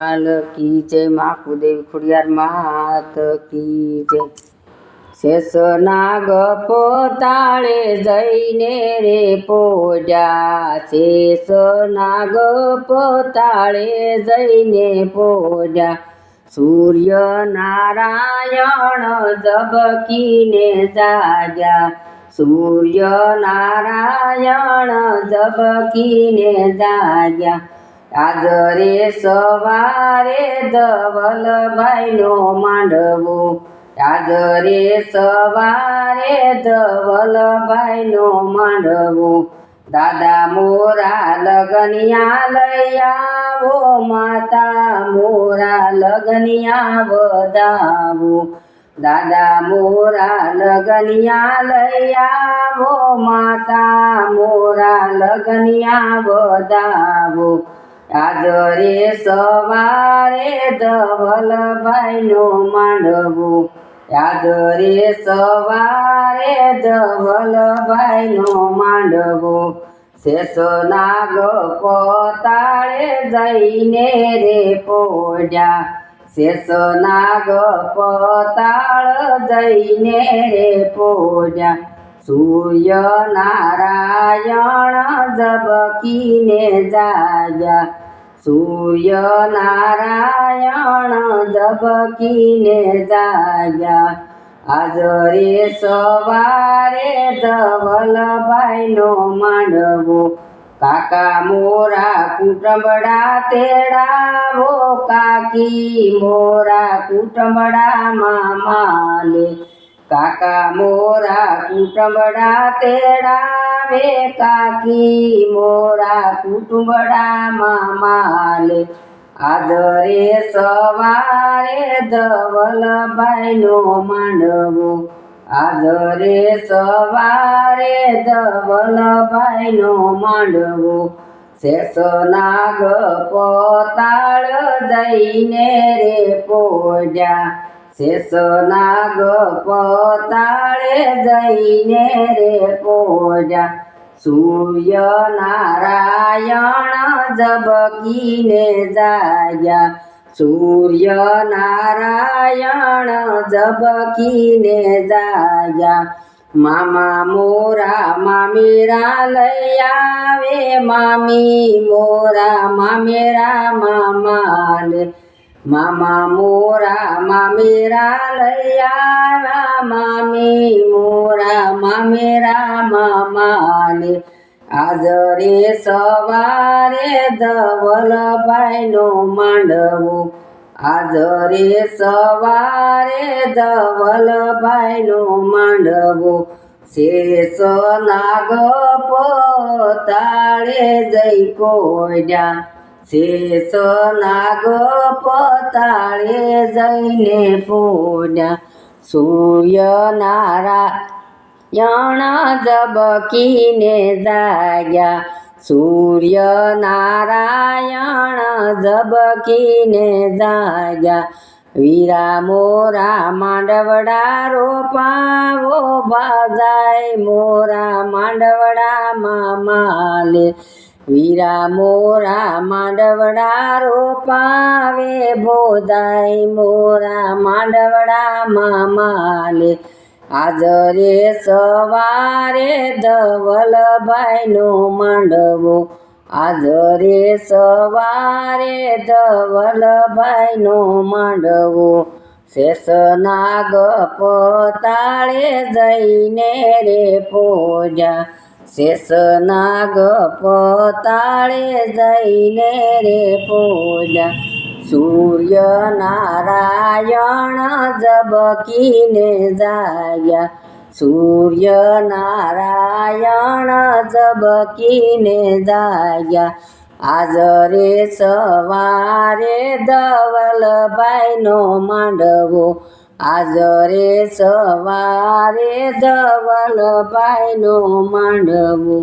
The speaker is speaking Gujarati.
લાલ કી જય મા કુદેવ ખોડિયાર માત કી જય. શેષ નાગ પોતાળે જઈને રે પોજા શેષ નાગ પોતાળે જઈને પોજા સૂર્ય નારાયણ જબકીને જાગ્યા. સૂર્ય નારાયણ જબકીને જાગ્યા. આદરે સવારે ધવલભાઈનો માંડવો. આદરે સવારે ધવલભાઈનો માંડવો. દાદા મોરા લગનિયા લઈ આવો, માતા મોરા લગનિયા વધાવો. દાદા મોરા લગનિયા લઈ આવો, માતા મોરા લગનિયા વધાવો. આજરે સવારે ધવલભાઈનો માંડવું. આજરે સવારે ધવલભાઈનો માંડવો. શેષો નાગ પોતાળે જઈને રે પોડ્યા શેષ નાગ પોતાળ જઈને રે પોજા સૂર્ય નારાયણ જબકીને જાગ્યા સૂર્ય નારાયણ જબકીને જાગ્યા આજરે સવારે ધવલભાઈનો માંડવો કાકા મોરા કુટુંબડા તેડાવો કાકી મોરા કુટુંબડા મામાલે કાકા મોરા કુટુંબડા તેડાવે, કાકી મોરા કુટુંબડા મામાલે. આદરે સવારે ધવલભાઈનો માંડવો. આદરે સવારે ધવલભાઈનો માંડવો. શેષ નાગ પોતાળ જઈને રે પોજા. શેષ નાગ પોતાળે જઈને રે પોજા સૂર્ય નારાયણ જબકીને જાગ્યા સૂર્ય નારાયણ જબકીને જાગ્યા મામા મોરા મામેરા લઈ આવે મામી મોરા મામેરા મામાલે મામા મોરા મામેરા આવ્યા મામી મોરા મામેરા મામાલે આજરે સવારે ધવલભાઈનો માંડવો. આજરે સવારે ધવલભાઈનો માંડવો. શેષ નાગ પોતાળે જઈ પોડ્યા શેષ નાગ પતાળે જઈને પોડ્યા સૂર્ય નારાયણ જબકીને જાગ્યા. સૂર્ય નારાયણ જબકીને જાગ્યા. વિરામો મોરા માંડવડા રોપાવો બાજાય મોરા માંડવડામાં મામાલે વીરા મોરા માંડવડા રોપાવે બોધાય મોરા માંડવડા મામાલે. આજરે સવારે ધવલભાઈનો માંડવો. આજરે સવારે ધવલભાઈનો માંડવો. શેષ નાગ પોતાળે જઈને રે પોજા. શેષ નાગ પોતાળે જઈને રે પોજા સૂર્ય નારાયણ જબકીને જાગ્યા સૂર્ય નારાયણ જબકીને જાગ્યા આજરે સવારે ધવલભાઈનો માંડવો આજરે સવારે ધવલભાઈનો માંડવો.